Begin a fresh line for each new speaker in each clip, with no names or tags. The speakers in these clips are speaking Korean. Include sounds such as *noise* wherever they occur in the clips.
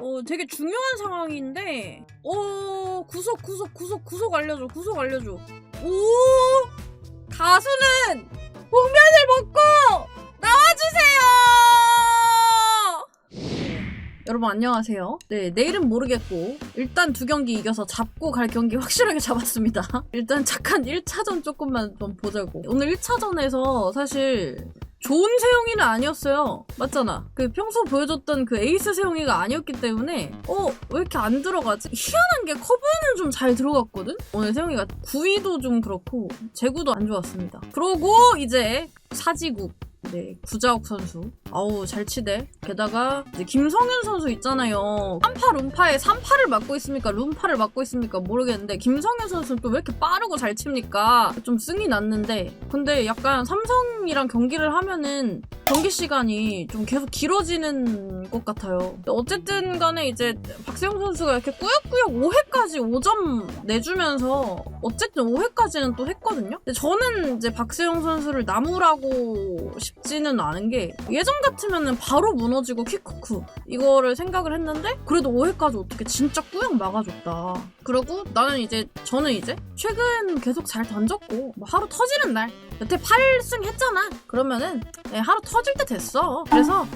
어, 되게 중요한 상황인데, 어, 구속, 구속, 구속, 구속 알려줘, 구속 알려줘. 오! 가수는 복면을 먹고 나와주세요! 여러분 안녕하세요. 네, 내일은 모르겠고, 일단 두 경기 이겨서 잡고 갈 경기 확실하게 잡았습니다. *laughs* 일단 착한 1차전 조금만 좀 보자고. 오늘 1차전에서 사실 좋은 세영이는 아니었어요. 맞잖아. 그 평소 보여줬던 그 에이스 세영이가 아니었기 때문에 어 왜 이렇게 안 들어가지? 희한한 게 커브는 좀 잘 들어갔거든. 오늘 세영이가 구위도 좀 그렇고 제구도 안 좋았습니다. 그러고 이제 사지국. 네, 구자욱 선수. 아우, 잘 치대. 게다가, 이제 김성윤 선수 있잖아요. 3파 룸파에 3파를 맡고 있습니까? 룸파를 맡고 있습니까? 모르겠는데, 김성윤 선수는 또 왜 이렇게 빠르고 잘 칩니까? 좀 승이 났는데, 근데 약간 삼성이랑 경기를 하면은, 경기 시간이 좀 계속 길어지는 것 같아요. 어쨌든 간에 이제, 박세영 선수가 이렇게 꾸역꾸역 5회까지 5점 내주면서, 어쨌든 5회까지는 또 했거든요? 근데 저는 이제 박세영 선수를 나무라고 싶지는 않은 게 예전 같으면은 바로 무너지고 킥쿠쿠 이거를 생각을 했는데 그래도 5회까지 어떻게 진짜 꾸역 막아줬다. 그리고 나는 이제 저는 이제 최근 계속 잘 던졌고 뭐 하루 터지는 날 여태 8승 했잖아. 그러면은 네, 하루 터질 때 됐어. 그래서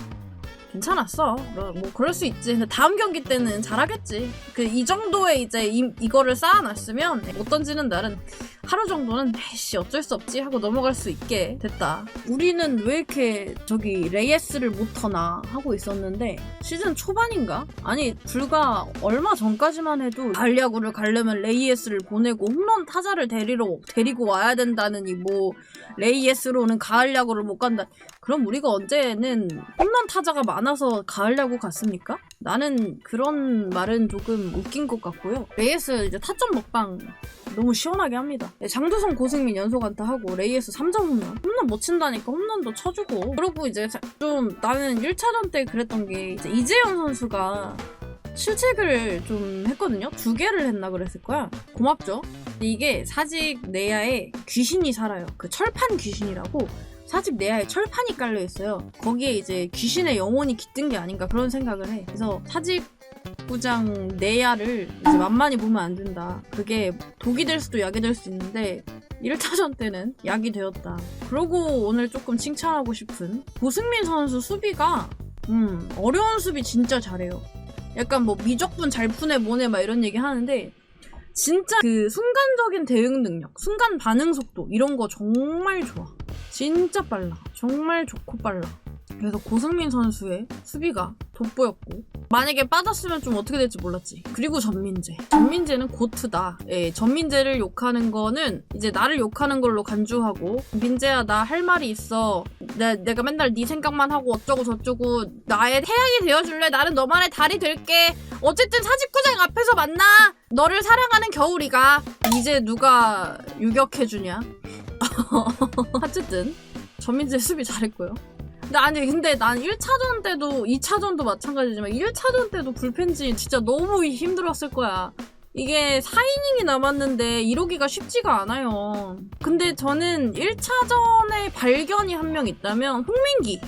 괜찮았어. 뭐, 뭐 그럴 수 있지. 근데 다음 경기 때는 잘하겠지. 그 이 정도의 이제 이, 이거를 쌓아놨으면 못 던지는 날은 하루 정도는 에이씨 어쩔 수 없지 하고 넘어갈 수 있게 됐다. 우리는 왜 이렇게 저기 레이에스를 못하나 하고 있었는데 시즌 초반인가? 아니 불과 얼마 전까지만 해도 가을 야구를 가려면 레이에스를 보내고 홈런 타자를 데리러 데리고 와야 된다느니 뭐 레이에스로는 가을 야구를 못 간다. 그럼 우리가 언제는 홈런 타자가 많아서 가을 야구 갔습니까? 나는 그런 말은 조금 웃긴 것 같고요. 레이에스 이제 타점 먹방 너무 시원하게 합니다. 네, 장두성 고승민 연속 안타 하고 레이에스 3점 홈런. 홈런 못 친다니까 홈런도 쳐주고. 그리고 이제 자- 좀 나는 1차전 때 그랬던 게 이제 이재현 선수가 실책을 좀 했거든요. 두 개를 했나 그랬을 거야. 고맙죠. 이게 사직 내야에 귀신이 살아요. 그 철판 귀신이라고 사직 내야에 철판이 깔려 있어요. 거기에 이제 귀신의 영혼이 깃든 게 아닌가 그런 생각을 해. 그래서 사직 부장 내야를 이제 만만히 보면 안 된다. 그게 독이 될 수도 약이 될 수 있는데 1차전 때는 약이 되었다. 그러고 오늘 조금 칭찬하고 싶은 고승민 선수 수비가 음, 어려운 수비 진짜 잘해요. 약간 뭐 미적분 잘 푸네 뭐네 막 이런 얘기 하는데 진짜 그 순간적인 대응 능력, 순간 반응 속도 이런 거 정말 좋아. 진짜 빨라. 정말 좋고 빨라. 그래서 고승민 선수의 수비가 돋보였고 만약에 빠졌으면 좀 어떻게 될지 몰랐지. 그리고 전민재. 전민재는 고트다. 예, 전민재를 욕하는 거는 이제 나를 욕하는 걸로 간주하고 민재야 나 할 말이 있어. 내, 내가 맨날 네 생각만 하고 어쩌고 저쩌고 나의 태양이 되어줄래? 나는 너만의 달이 될게. 어쨌든 사직구장 앞에서 만나. 너를 사랑하는 겨울이가 이제 누가 유격해주냐? *laughs* 어쨌든 전민재 수비 잘했고요. 아니 근데 난 1차전 때도 2차전도 마찬가지지만 1차전 때도 불펜지 진짜 너무 힘들었을 거야. 이게 4이닝이 남았는데 이러기가 쉽지가 않아요. 근데 저는 1차전에 발견이 한 명 있다면 홍민기.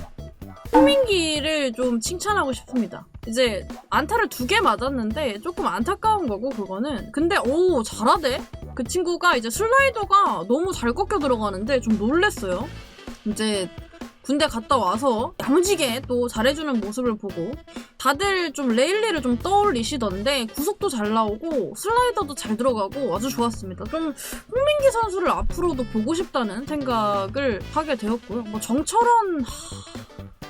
홍민기를 좀 칭찬하고 싶습니다. 이제 안타를 두 개 맞았는데 조금 안타까운 거고 그거는. 근데 오 잘하대. 그 친구가 이제 슬라이더가 너무 잘 꺾여 들어가는데 좀 놀랬어요. 이제 군대 갔다 와서 야무지게 또 잘해주는 모습을 보고 다들 좀 레일리를 좀 떠올리시던데 구속도 잘 나오고 슬라이더도 잘 들어가고 아주 좋았습니다. 좀 홍민기 선수를 앞으로도 보고 싶다는 생각을 하게 되었고요. 뭐 정철원 하...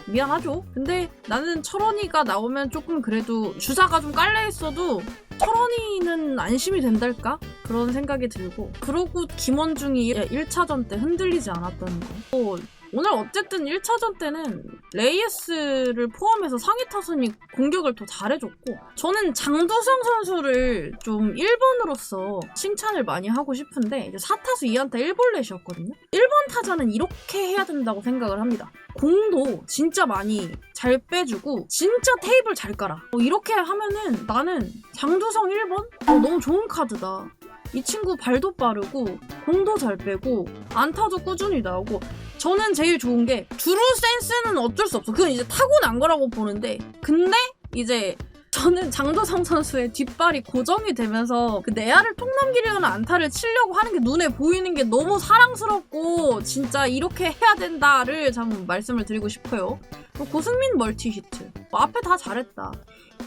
미안하죠. 근데 나는 철원이가 나오면 조금 그래도 주사가 좀 깔려 있어도 철원이는 안심이 된달까? 그런 생각이 들고 그러고 김원중이 1차전 때 흔들리지 않았다는 거. 또 오늘 어쨌든 1차전 때는 레이에스를 포함해서 상위 타선이 공격을 더 잘해줬고 저는 장두성 선수를 좀 1번으로서 칭찬을 많이 하고 싶은데 이제 4타수 2안타 1볼넷이었거든요. 1번 타자는 이렇게 해야 된다고 생각을 합니다. 공도 진짜 많이 잘 빼주고 진짜 테이블 잘 깔아. 어, 이렇게 하면은 나는 장두성 1번? 어, 너무 좋은 카드다. 이 친구 발도 빠르고 공도 잘 빼고 안타도 꾸준히 나오고 저는 제일 좋은 게 주루 센스는 어쩔 수 없어. 그건 이제 타고난 거라고 보는데 근데 이제 저는 장도성 선수의 뒷발이 고정이 되면서 그 내야를 통 넘기려는 안타를 치려고 하는 게 눈에 보이는 게 너무 사랑스럽고 진짜 이렇게 해야 된다를 참 말씀을 드리고 싶어요. 또 고승민 멀티 히트. 뭐 앞에 다 잘했다.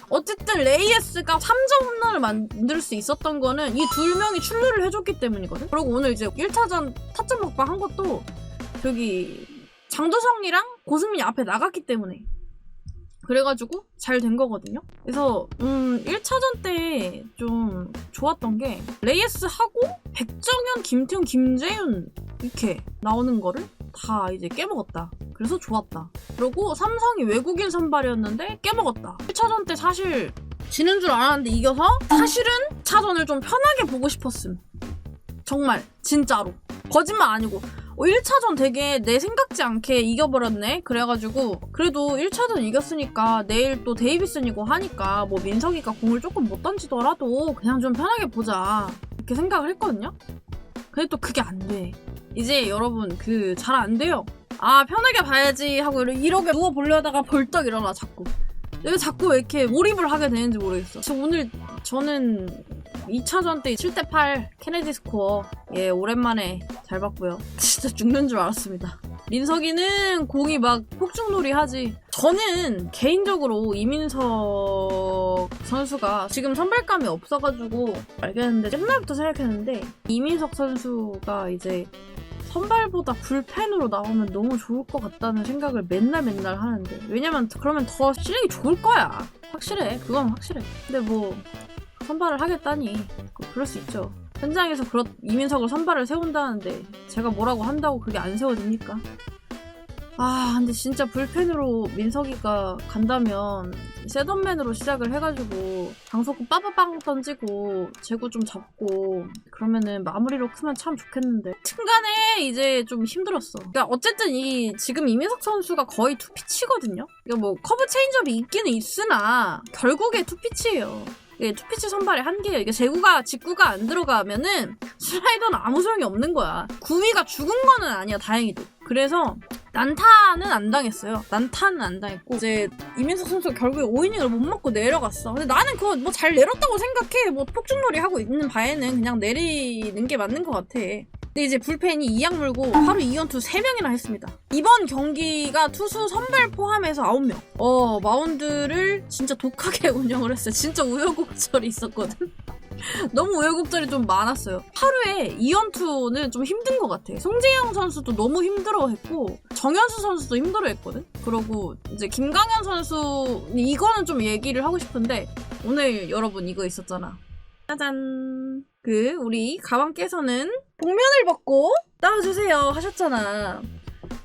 어쨌든 레이에스가 3점 홈런을 만들 수 있었던 거는 이두 명이 출루를 해줬기 때문이거든. 그리고 오늘 이제 1차전 타점 먹방 한 것도 저기 장도성이랑 고승민이 앞에 나갔기 때문에 그래가지고 잘 된 거거든요. 그래서 음 1차전 때 좀 좋았던 게 레이에스 하고 백정현, 김태훈, 김재윤 이렇게 나오는 거를 다 이제 깨먹었다. 그래서 좋았다. 그리고 삼성이 외국인 선발이었는데 깨먹었다. 1차전 때 사실 지는 줄 알았는데 이겨서 사실은 차전을 좀 편하게 보고 싶었음. 정말 진짜로 거짓말 아니고 어, 1차전 되게 내 생각지 않게 이겨버렸네. 그래가지고 그래도 1차전 이겼으니까 내일 또 데이비슨이고 하니까 뭐 민석이가 공을 조금 못 던지더라도 그냥 좀 편하게 보자. 이렇게 생각을 했거든요. 근데 또 그게 안 돼. 이제 여러분 그 잘 안 돼요. 아 편하게 봐야지 하고 이렇게 누워 보려다가 벌떡 일어나 자꾸. 왜 자꾸 왜 이렇게 몰입을 하게 되는지 모르겠어. 저 오늘 저는 2차전 때 7대 8 케네디 스코어 예 오랜만에 잘 봤고요. *laughs* 진짜 죽는 줄 알았습니다. 민석이는 공이 막 폭죽놀이 하지. 저는 개인적으로 이민석 선수가 지금 선발감이 없어가지고 알겠는데 옛날부터 생각했는데 이민석 선수가 이제 선발보다 불펜으로 나오면 너무 좋을 것 같다는 생각을 맨날 맨날 하는데 왜냐면 그러면 더 실력이 좋을 거야 확실해 그건 확실해 근데 뭐 선발을 하겠다니. 그- 그럴 수 있죠. 현장에서 그렇 이민석을 선발을 세운다는데 제가 뭐라고 한다고 그게 안 세워집니까? 아 근데 진짜 불펜으로 민석이가 간다면 세던맨으로 시작을 해가지고 방석구 빠바빵 던지고 제구 좀 잡고 그러면은 마무리로 크면 참 좋겠는데. 튼간에 이제 좀 힘들었어. 그러니까 어쨌든 이 지금 이민석 선수가 거의 투피치거든요? 그러니까 뭐 커브 체인지업이 있기는 있으나 결국에 투피치예요 이게 투피치 선발의 한계예요 이게 제구가 직구가 안 들어가면은 슬라이더는 아무 소용이 없는 거야 구위가 죽은 거는 아니야 다행히도 그래서 난타는 안 당했어요. 난타는 안 당했고 이제 이민석 선수가 결국에 5이닝을 못 먹고 내려갔어. 근데 나는 그거 뭐 잘 내렸다고 생각해. 뭐 폭죽놀이 하고 있는 바에는 그냥 내리는 게 맞는 것 같아. 근데 이제 불펜이 이악 물고 하루 2연투 3명이나 했습니다. 이번 경기가 투수 선발 포함해서 9명. 어, 마운드를 진짜 독하게 *laughs* 운영을 했어요. 진짜 우여곡절이 있었거든. *laughs* 너무 우여곡절이 좀 많았어요. 하루에 2연투는 좀 힘든 것 같아. 송재영 선수도 너무 힘들어했고 정현수 선수도 힘들어했거든. 그러고 이제 김강현 선수 이거는 좀 얘기를 하고 싶은데 오늘 여러분 이거 있었잖아. 짜잔. 그 우리 가방께서는 복면을 벗고 따와주세요 하셨잖아.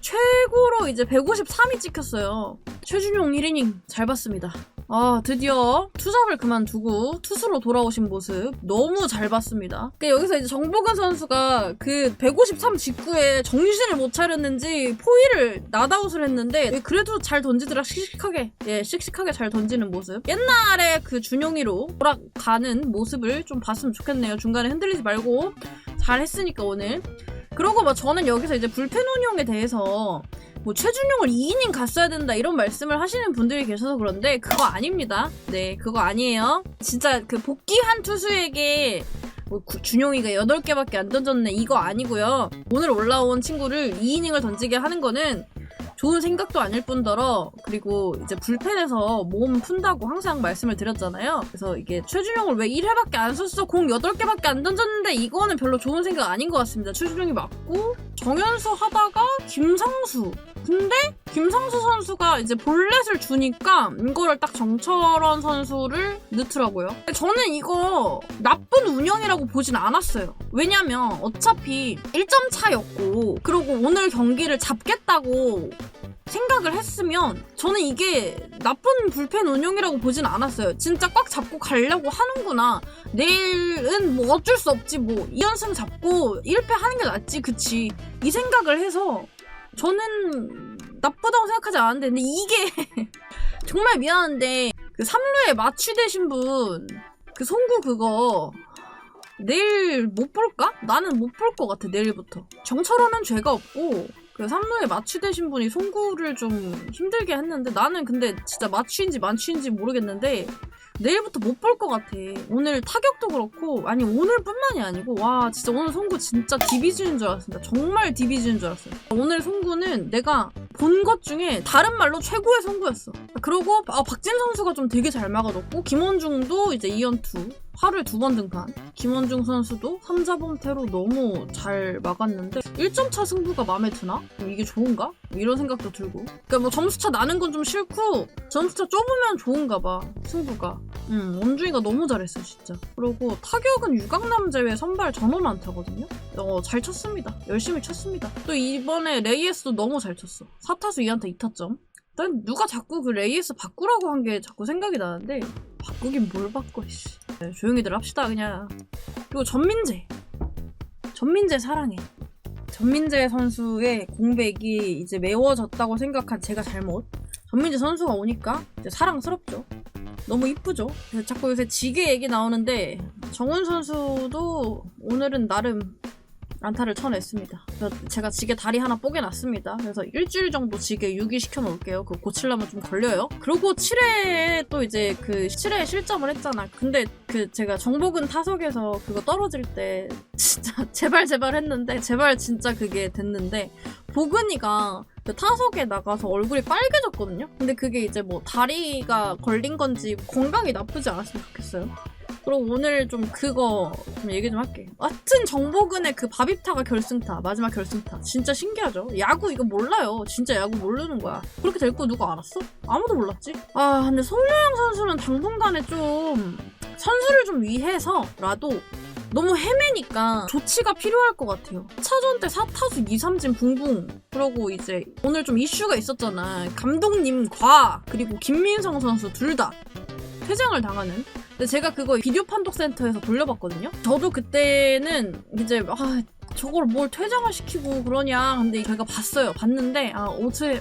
최고로 이제 153이 찍혔어요. 최준용 1이닝 잘 봤습니다. 아, 드디어 투잡을 그만두고 투수로 돌아오신 모습 너무 잘 봤습니다. 그러니까 여기서 이제 정보근 선수가 그 153 직구에 정신을 못 차렸는지 포위를 나다웃을 했는데 그래도 잘 던지더라. 씩씩하게. 예 씩씩하게 잘 던지는 모습. 옛날에 그 준용이로 돌아가는 모습을 좀 봤으면 좋겠네요. 중간에 흔들리지 말고 잘 했으니까 오늘. 그러고 뭐 저는 여기서 이제 불펜 운용에 대해서 뭐 최준용을 2이닝 갔어야 된다 이런 말씀을 하시는 분들이 계셔서 그런데 그거 아닙니다. 네, 그거 아니에요. 진짜 그 복귀한 투수에게 뭐 구- 준용이가 8개밖에 안 던졌네 이거 아니고요. 오늘 올라온 친구를 2이닝을 던지게 하는 거는 좋은 생각도 아닐 뿐더러 그리고 이제 불펜에서 몸 푼다고 항상 말씀을 드렸잖아요. 그래서 이게 최준용을 왜 1회밖에 안 썼어? 공 8개밖에 안 던졌는데 이거는 별로 좋은 생각 아닌 것 같습니다. 최준용이 맞고 정현수 하다가 김상수 근데 김상수 선수가 이제 볼넷을 주니까 이거를 딱 정철원 선수를 넣더라고요. 저는 이거 나쁜 운영이라고 보진 않았어요. 왜냐면 어차피 1점 차였고 그리고 오늘 경기를 잡겠다고 생각을 했으면 저는 이게 나쁜 불펜 운영이라고 보진 않았어요. 진짜 꽉 잡고 가려고 하는구나. 내일은 뭐 어쩔 수 없지 뭐 2연승 잡고 1패 하는 게 낫지 그치 이 생각을 해서 저는 나쁘다고 생각하지 않았는데 근데 이게 *laughs* 정말 미안한데 그 3루에 마취되신 분 그 송구 그거 내일 못 볼까? 나는 못 볼 것 같아 내일부터 정철호는 죄가 없고 그그 삼루에 마취되신 분이 송구를 좀 힘들게 했는데 나는 근데 진짜 마취인지 만취인지 모르겠는데 내일부터 못 볼 것 같아. 오늘 타격도 그렇고 아니 오늘뿐만이 아니고 와 진짜 오늘 송구 진짜 디비즈인 줄 알았습니다. 정말 디비즈인 줄 알았어요. 오늘 송구는 내가 본 것 중에 다른 말로 최고의 송구였어. 그리고 아, 박진 선수가 좀 되게 잘 막아줬고 김원중도 이제 2연투 하루에 두번 등판. 김원중 선수도 3자범태로 너무 잘 막았는데 1점 차 승부가 마음에 드나? 이게 좋은가? 뭐 이런 생각도 들고. 그러니까 뭐 점수차 나는 건 좀 싫고 점수차 좁으면 좋은가 봐. 승부가. 음, 원중이가 너무 잘했어 진짜. 그리고 타격은 유강남 제외 선발 전원 안 타거든요. 어, 잘 쳤습니다. 열심히 쳤습니다. 또 이번에 레이에스도 너무 잘 쳤어. 4타수 2안타 2타점. 난 누가 자꾸 그 레이에스 바꾸라고 한 게 자꾸 생각이 나는데 바꾸긴 뭘 바꿔 씨. 네, 조용히들 합시다 그냥. 그리고 전민재. 전민재 사랑해. 전민재 선수의 공백이 이제 메워졌다고 생각한 제가 잘못. 전민재 선수가 오니까 이제 사랑스럽죠. 너무 이쁘죠? 자꾸 요새 지게 얘기 나오는데 정훈 선수도 오늘은 나름 안타를 쳐냈습니다. 제가 지게 다리 하나 뽀개놨습니다. 그래서 일주일 정도 지게 유기시켜 놓을게요. 그 고치려면 좀 걸려요. 그리고 7회에 또 이제 그 7회에 실점을 했잖아. 근데 그 제가 정복은 타석에서 그거 떨어질 때 진짜 *laughs* 제발 제발 했는데 제발 진짜 그게 됐는데 보근이가 그 타석에 나가서 얼굴이 빨개졌거든요. 근데 그게 이제 뭐 다리가 걸린 건지 건강이 나쁘지 않았으면 좋겠어요. 그리고 오늘 좀 그거 좀 얘기 좀 할게. 하여튼 정보근의 그 바비타가 결승타, 마지막 결승타. 진짜 신기하죠? 야구 이거 몰라요. 진짜 야구 모르는 거야. 그렇게 될 거 누가 알았어? 아무도 몰랐지? 아, 근데 송유영 선수는 당분간에 좀 선수를 좀 위해서라도 너무 헤매니까 조치가 필요할 것 같아요. 차전 때 4타수 2, 3진 붕붕. 그러고 이제 오늘 좀 이슈가 있었잖아. 감독님 과 그리고 김민성 선수 둘 다 퇴장을 당하는. 근데 제가 그거 비디오 판독 센터에서 돌려봤거든요. 저도 그때는 이제 아 저걸 뭘 퇴장을 시키고 그러냐. 근데 제가 봤어요. 봤는데 아 옷에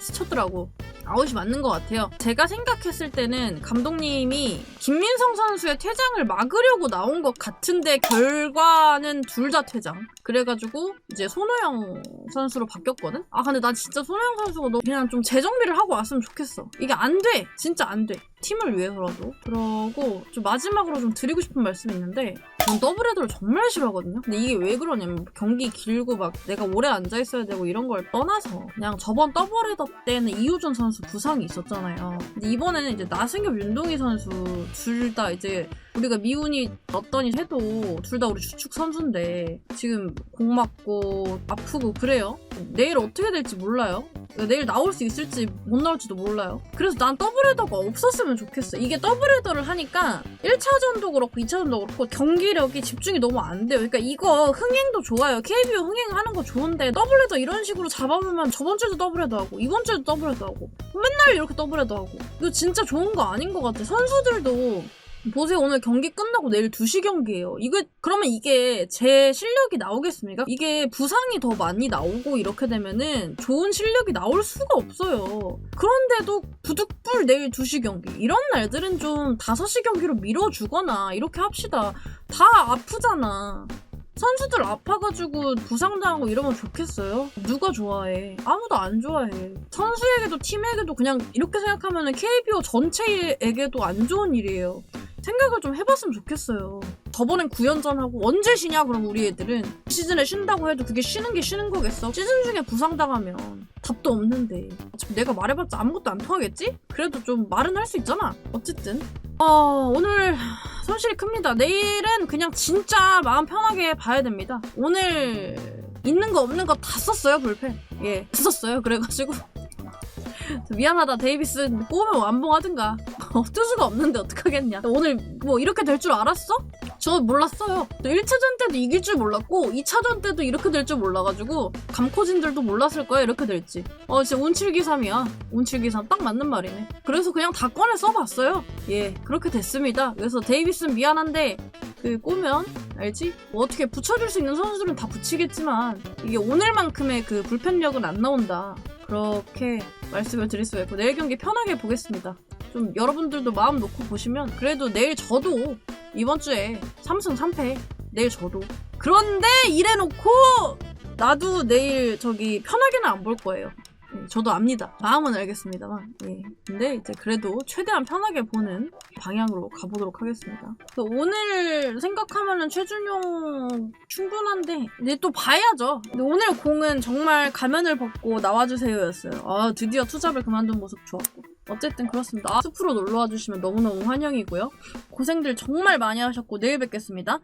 스쳤더라고. 아웃이 맞는 것 같아요. 제가 생각했을 때는 감독님이 김민성 선수의 퇴장을 막으려고 나온 것 같은데 결과는 둘 다 퇴장. 그래가지고 이제 손호영 선수로 바뀌었거든? 아 근데 난 진짜 손호영 선수가 너 그냥 좀 재정비를 하고 왔으면 좋겠어. 이게 안 돼. 진짜 안 돼. 팀을 위해서라도. 그러고 좀 마지막으로 좀 드리고 싶은 말씀이 있는데 전 더블 헤더를 정말 싫어하거든요. 근데 이게 왜 그러냐면 경기 길고 막 내가 오래 앉아 있어야 되고 이런 걸 떠나서 그냥 저번 더블 헤더 때는 이호준 선수 부상이 있었잖아요. 근데 이번에는 이제 나승엽, 윤동희 선수 둘 다 이제 우리가 미운이 어떠니 해도 둘 다 우리 주축 선수인데 지금 공 맞고 아프고 그래요. 내일 어떻게 될지 몰라요. 내일 나올 수 있을지 못 나올지도 몰라요. 그래서 난 더블헤더가 없었으면 좋겠어. 이게 더블헤더를 하니까 1차전도 그렇고 2차전도 그렇고 경기력이 집중이 너무 안 돼요. 그러니까 이거 흥행도 좋아요. KBO 흥행하는 거 좋은데 더블헤더 이런 식으로 잡아보면 저번 주에도 더블헤더 하고 이번 주에도 더블헤더 하고 맨날 이렇게 더블헤더 하고 이거 진짜 좋은 거 아닌 것 같아. 선수들도 보세요 오늘 경기 끝나고 내일 2시 경기예요 이거 그러면 이게 제 실력이 나오겠습니까? 이게 부상이 더 많이 나오고 이렇게 되면은 좋은 실력이 나올 수가 없어요 그런데도 부득불 내일 2시 경기 이런 날들은 좀 5시 경기로 밀어주거나 이렇게 합시다 다 아프잖아 선수들 아파가지고 부상당하고 이러면 좋겠어요? 누가 좋아해? 아무도 안 좋아해. 선수에게도 팀에게도 그냥 이렇게 생각하면 KBO 전체에게도 안 좋은 일이에요. 생각을 좀 해봤으면 좋겠어요. 저번엔 9연전하고 언제 쉬냐 그럼 우리 애들은 시즌에 쉰다고 해도 그게 쉬는 게 쉬는 거겠어? 시즌 중에 부상당하면 답도 없는데 어차피 내가 말해봤자 아무것도 안 통하겠지? 그래도 좀 말은 할 수 있잖아. 어쨌든 어, 오늘 손실이 큽니다. 내일은 그냥 진짜 마음 편하게 봐야 됩니다. 오늘 있는 거 없는 거 다 썼어요, 불펜. 예, 다 썼어요. 그래가지고. 미안하다, 데이비스. 꼬우면 완봉하든가. *laughs* 어쩔 수가 없는데 어떡하겠냐. 오늘 뭐 이렇게 될 줄 알았어? 저 몰랐어요. 1차전 때도 이길 줄 몰랐고 2차전 때도 이렇게 될 줄 몰라가지고 감코진들도 몰랐을 거야 이렇게 될지. 어 진짜 운칠기삼이야. 운칠기삼 딱 맞는 말이네. 그래서 그냥 다 꺼내 써봤어요. 예 그렇게 됐습니다. 그래서 데이비스는 미안한데 그 꼬면 알지? 뭐 어떻게 붙여줄 수 있는 선수들은 다 붙이겠지만 이게 오늘만큼의 그 불펜력은 안 나온다. 그렇게 말씀을 드릴 수가 있고 내일 경기 편하게 보겠습니다. 좀 여러분들도 마음 놓고 보시면 그래도 내일 저도 이번 주에 3승 3패 내일 저도 그런데 이래놓고 나도 내일 저기 편하게는 안 볼 거예요. 네, 저도 압니다. 마음은 알겠습니다만. 예. 근데 이제 그래도 최대한 편하게 보는 방향으로 가보도록 하겠습니다. 오늘 생각하면은 최준용 충분한데, 이제 또 봐야죠. 근데 오늘 공은 정말 가면을 벗고 나와주세요였어요. 아, 드디어 투잡을 그만둔 모습 좋았고. 어쨌든 그렇습니다. 아, 숲으로 놀러와 주시면 너무너무 환영이고요. 고생들 정말 많이 하셨고, 내일 뵙겠습니다.